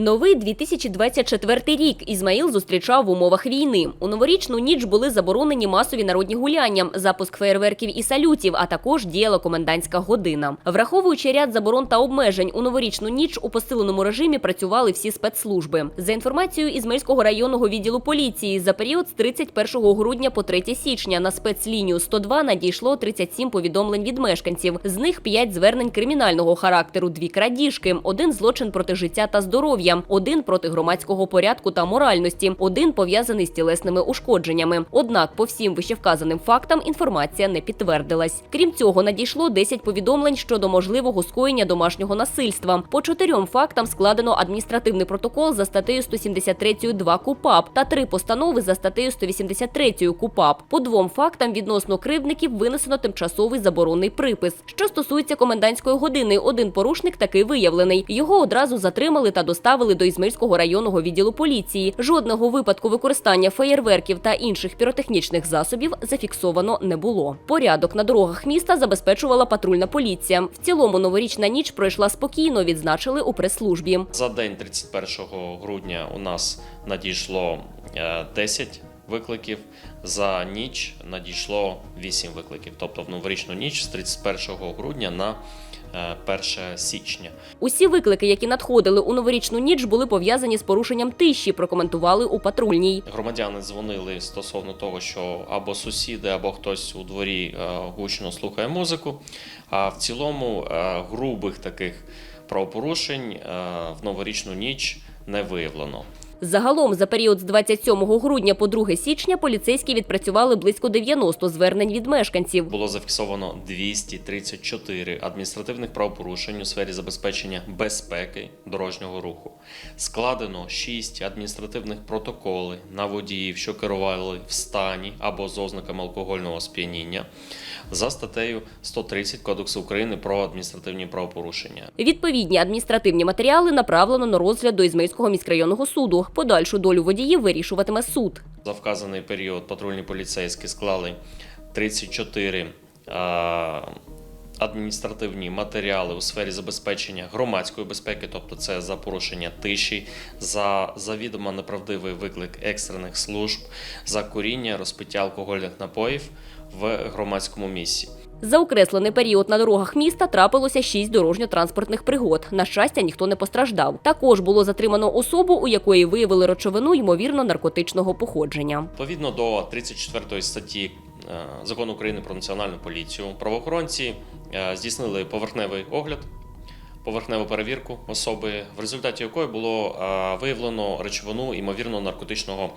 Новий 2024 рік Ізмаїл зустрічав в умовах війни. У новорічну ніч були заборонені масові народні гуляння, запуск феєрверків і салютів, а також діяла комендантська година. Враховуючи ряд заборон та обмежень, у новорічну ніч у посиленому режимі працювали всі спецслужби. За інформацією Ізмаїльського районного відділу поліції, за період з 31 грудня по 3 січня на спецлінію 102 надійшло 37 повідомлень від мешканців. З них 5 звернень кримінального характеру, дві крадіжки, один злочин проти життя та здоров'я, один проти громадського порядку та моральності, один пов'язаний з тілесними ушкодженнями. Однак по всім вищевказаним фактам інформація не підтвердилась. Крім цього, надійшло 10 повідомлень щодо можливого скоєння домашнього насильства. По чотирьом фактам складено адміністративний протокол за статтею 173 2 КУПАП та три постанови за статтею 183 КУПАП. По двом фактам відносно кривдників винесено тимчасовий заборонний припис. Що стосується комендантської години, один порушник таки виявлений. Його одразу затримали та доставили до Ізмирського районного відділу поліції. Жодного випадку використання феєрверків та інших піротехнічних засобів зафіксовано не було. Порядок на дорогах міста забезпечувала патрульна поліція. В цілому новорічна ніч пройшла спокійно, відзначили у прес-службі. За день 31 грудня у нас надійшло е, 10 викликів. За ніч надійшло 8 викликів. Тобто в новорічну ніч з 31 грудня на е, 1 січня. Усі виклики, які надходили у новорічну ніч, були пов'язані з порушенням тиші. Прокоментували у патрульній. Громадяни дзвонили стосовно того, що або сусіди, або хтось у дворі е, гучно слухає музику. А в цілому е, грубих таких правопорушень е, в новорічну ніч не виявлено. Загалом за період з 27 грудня по 2 січня поліцейські відпрацювали близько 90 звернень від мешканців. Було зафіксовано 234 адміністративних правопорушень у сфері забезпечення безпеки дорожнього руху. Складено 6 адміністративних протоколів на водіїв, що керували в стані або з ознаками алкогольного сп'яніння за статтею 130 Кодексу України про адміністративні правопорушення. Відповідні адміністративні матеріали направлено на розгляд до Ізмаїльського міськрайонного суду. Подальшу долю водіїв вирішуватиме суд. За вказаний період патрульні поліцейські склали 34 а, адміністративні матеріали у сфері забезпечення громадської безпеки, тобто це за порушення тиші, за завідомо неправдивий виклик екстрених служб, за куріння, розпиття алкогольних напоїв в громадському місці. За окреслений період на дорогах міста трапилося шість дорожньо-транспортних пригод. На щастя, ніхто не постраждав. Також було затримано особу, у якої виявили речовину ймовірно наркотичного походження. Відповідно до 34 статті е, Закону України про національну поліцію, правоохоронці е, здійснили поверхневий огляд, поверхневу перевірку особи, в результаті якої було виявлено речовину ймовірно наркотичного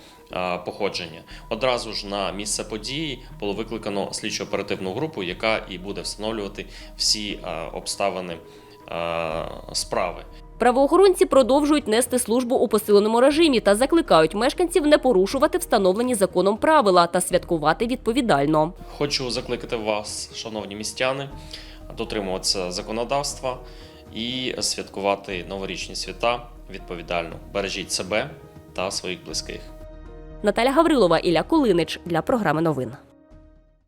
походження. Одразу ж на місце події було викликано слідчо-оперативну групу, яка і буде встановлювати всі обставини справи. Правоохоронці продовжують нести службу у посиленому режимі та закликають мешканців не порушувати встановлені законом правила та святкувати відповідально. Хочу закликати вас, шановні містяни, дотримуватися законодавства і святкувати новорічні свята відповідально. Бережіть себе та своїх близьких. Наталя Гаврилова, Ілля Кулинич для програми новин.